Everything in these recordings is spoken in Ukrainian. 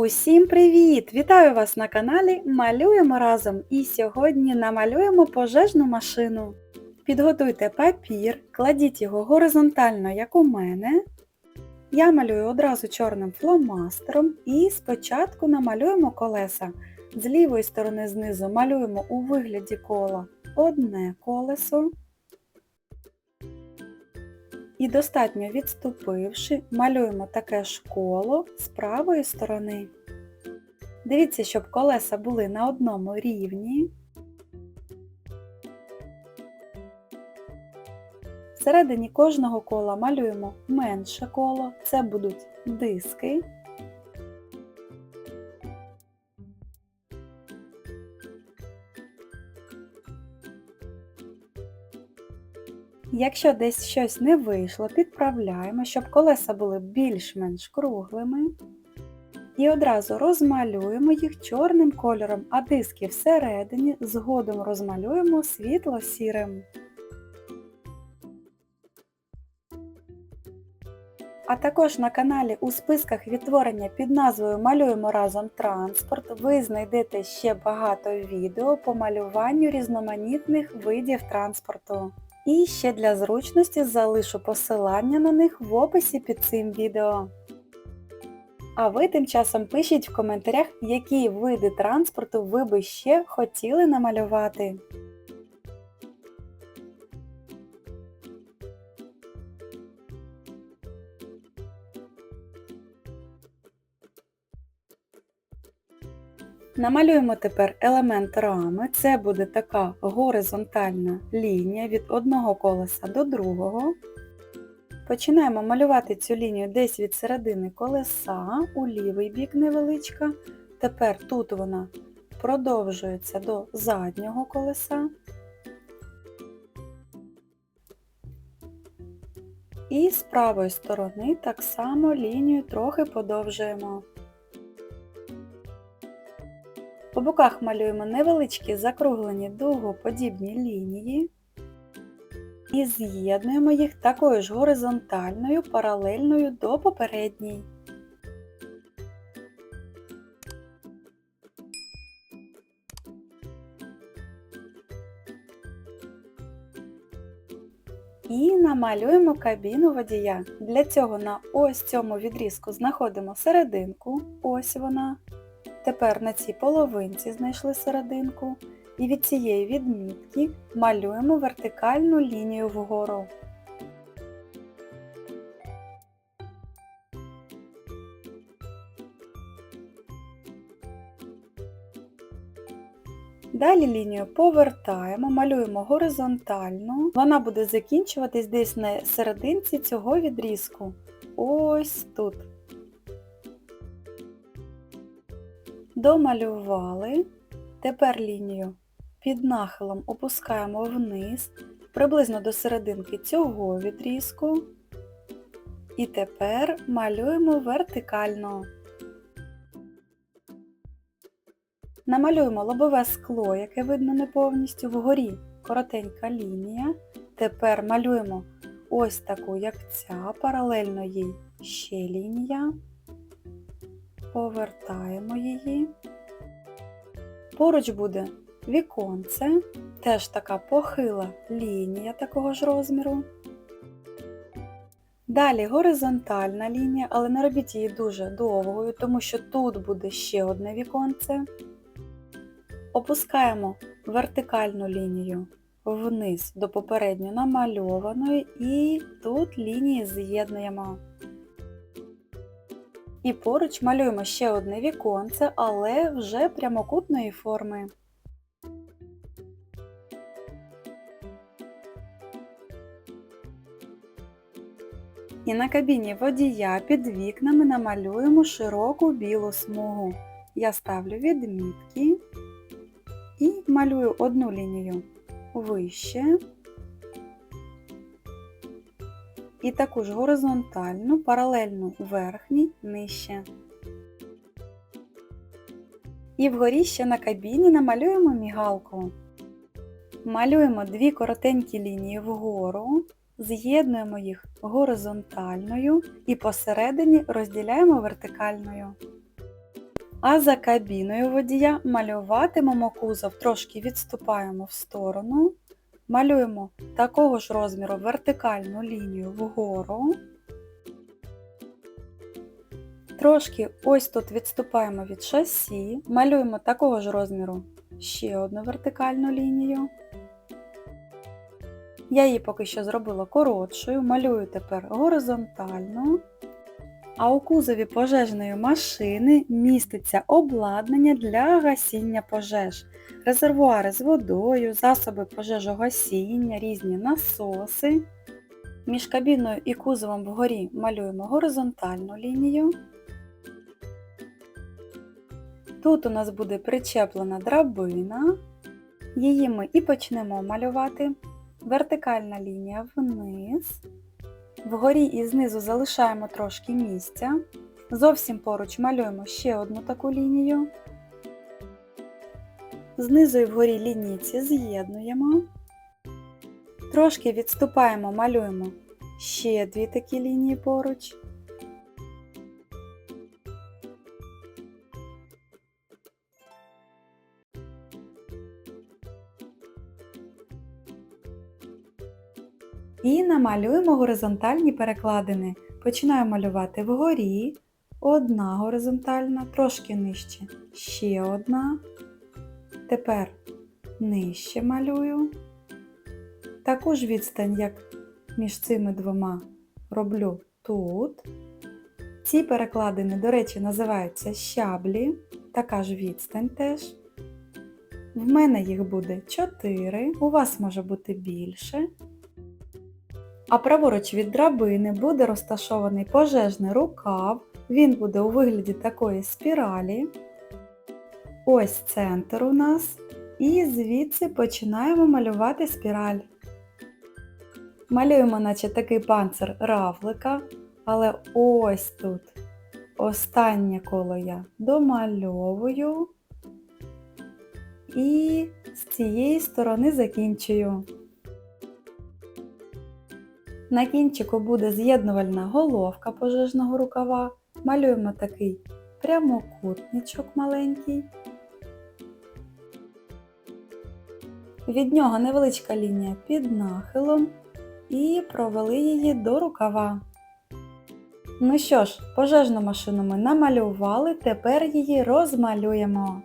Усім привіт! Вітаю вас на каналі Малюємо разом і сьогодні намалюємо пожежну машину. Підготуйте папір, кладіть його горизонтально, як у мене. Я малюю одразу чорним фломастером і спочатку намалюємо колеса. З лівої сторони знизу малюємо у вигляді кола одне колесо. І достатньо відступивши, малюємо таке ж коло з правої сторони. Дивіться, щоб колеса були на одному рівні. Всередині кожного кола малюємо менше коло, це будуть диски. Якщо десь щось не вийшло, підправляємо, щоб колеса були більш-менш круглими. І одразу розмалюємо їх чорним кольором, а диски всередині згодом розмалюємо світло-сірим. А також на каналі у списках відтворення під назвою Малюємо разом транспорт ви знайдете ще багато відео по малюванню різноманітних видів транспорту. І ще для зручності залишу посилання на них в описі під цим відео. А ви тим часом пишіть в коментарях, які види транспорту ви би ще хотіли намалювати. Намалюємо тепер елемент рами. Це буде така горизонтальна лінія від одного колеса до другого. Починаємо малювати цю лінію десь від середини колеса, у лівий бік невеличка. Тепер тут вона продовжується до заднього колеса. І з правої сторони так само лінію трохи подовжуємо. По боках малюємо невеличкі закруглені дугоподібні лінії і з'єднуємо їх такою ж горизонтальною паралельною до попередній. І намалюємо кабіну водія. Для цього на ось цьому відрізку знаходимо серединку, ось вона. Тепер на цій половинці знайшли серединку і від цієї відмітки малюємо вертикальну лінію вгору. Далі лінію повертаємо, малюємо горизонтальну. Вона буде закінчуватись десь на серединці цього відрізку. Ось тут. Домалювали. Тепер лінію під нахилом опускаємо вниз, приблизно до серединки цього відрізку. І тепер малюємо вертикально. Намалюємо лобове скло, яке видно не повністю, вгорі коротенька лінія. Тепер малюємо ось таку, як ця, паралельно їй ще лінія повертаємо її. Поруч буде віконце, теж така похила лінія такого ж розміру. Далі горизонтальна лінія, але не робіть її дуже довгою, тому що тут буде ще одне віконце. Опускаємо вертикальну лінію вниз до попередньо намальованої і тут лінії з'єднуємо. І поруч малюємо ще одне віконце, але вже прямокутної форми. І на кабіні водія під вікнами намалюємо широку білу смугу. Я ставлю відмітки і малюю одну лінію вище. І таку ж горизонтальну, паралельну верхній нижче. І вгорі ще на кабіні намалюємо мігалку. Малюємо дві коротенькі лінії вгору, з'єднуємо їх горизонтальною і посередині розділяємо вертикальною. А за кабіною водія малюватимемо кузов, трошки відступаємо в сторону, малюємо такого ж розміру вертикальну лінію вгору. Трошки ось тут відступаємо від шасі, малюємо такого ж розміру ще одну вертикальну лінію. Я її поки що зробила коротшою, малюю тепер горизонтально. А у кузові пожежної машини міститься обладнання для гасіння пожеж, резервуари з водою, засоби пожежогасіння, різні насоси. Між кабіною і кузовом вгорі малюємо горизонтальну лінію. Тут у нас буде причеплена драбина. Її ми і почнемо малювати. Вертикальна лінія вниз. Вгорі і знизу залишаємо трошки місця. Зовсім поруч малюємо ще одну таку лінію. Знизу і вгорі лінійці з'єднуємо. Трошки відступаємо, малюємо ще дві такі лінії поруч. І намалюємо горизонтальні перекладини. Починаю малювати вгорі, одна горизонтальна, трошки нижче, ще одна. Тепер нижче малюю. Таку ж відстань, як між цими двома, роблю тут. Ці перекладини, до речі, називаються щаблі, така ж відстань теж. В мене їх буде 4, у вас може бути більше. А праворуч від драбини буде розташований пожежний рукав. Він буде у вигляді такої спіралі. Ось центр у нас. І звідси починаємо малювати спіраль. Малюємо, наче такий панцир равлика, але ось тут останнє коло я домальовую і з цієї сторони закінчую. На кінчику буде з'єднувальна головка пожежного рукава. Малюємо такий прямокутничок маленький. Від нього невеличка лінія під нахилом і провели її до рукава. Ну що ж, пожежну машину ми намалювали, тепер її розмалюємо.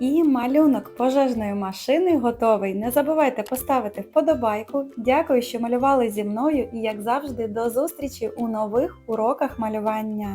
І малюнок пожежної машини готовий. Не забувайте поставити вподобайку. Дякую, що малювали зі мною і, як завжди, до зустрічі у нових уроках малювання.